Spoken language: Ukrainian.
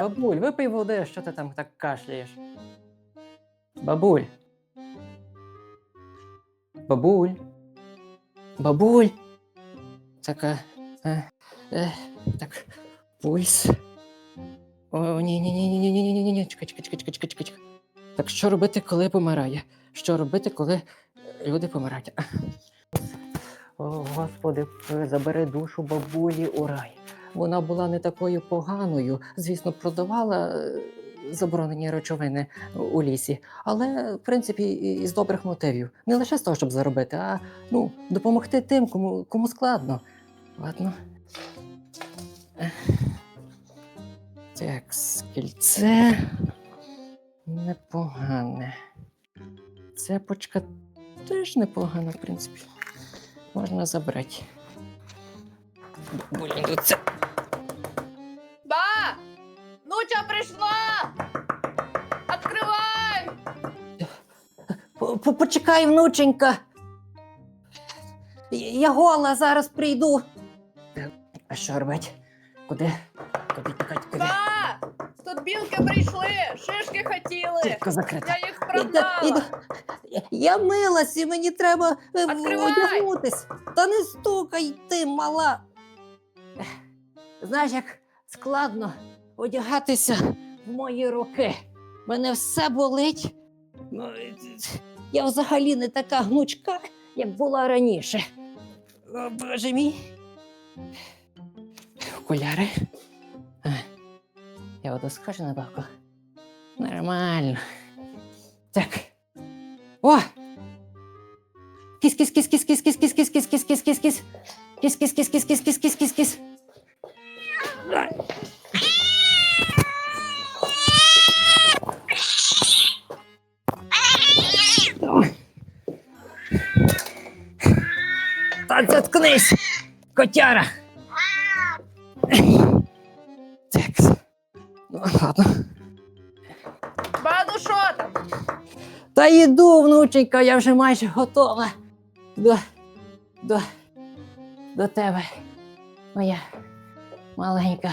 Бабуль, випий води, що ти там так кашляєш. Бабуль. Бабуль. Бабуль. Така. Е, е, так. Пульс. О, ні, ні, ні, ні, ні, ні, ні, ні, ні, чекай, чекай, чекай, чекай, чекай, чекай. Так що робити, коли помирає? Що робити, коли е, люди помирають? О, Господи, забери душу бабулі у рай. Вона була не такою поганою. Звісно, продавала е, заборонені речовини у лісі, але в принципі із добрих мотивів. Не лише з того, щоб заробити, а ну, допомогти тим, кому, кому складно. Ладно. Так, кільце непогане. Цепочка теж непогана, в принципі. Можна забрати. Блін, це. Прийшла! Откривай! По- по- Почекай, внученька. Я я гола, зараз прийду. А що робити? Куди? Куди тікати? Куди? Ба! Тут білки прийшли, шишки хотіли. Тільки закрита. Я їх Іду, продала. іду. Я- Я милась і мені треба е, Відкривай! одягнутись. Та не стукай ти, мала. Ех, Знаєш, як складно одягатися в мої роки. Мене все болить. Ну, е, Я взагалі не така гнучка, як була раніше. О, Боже мій. Окуляри. Я воду схожа на бабку. Нормально. Так. О! Кіс, Та заткнись, котяра. Так. Ну, ладно. Ба, ну що там? Та йду, внученька, я вже майже готова. До, до, до тебе, моя маленька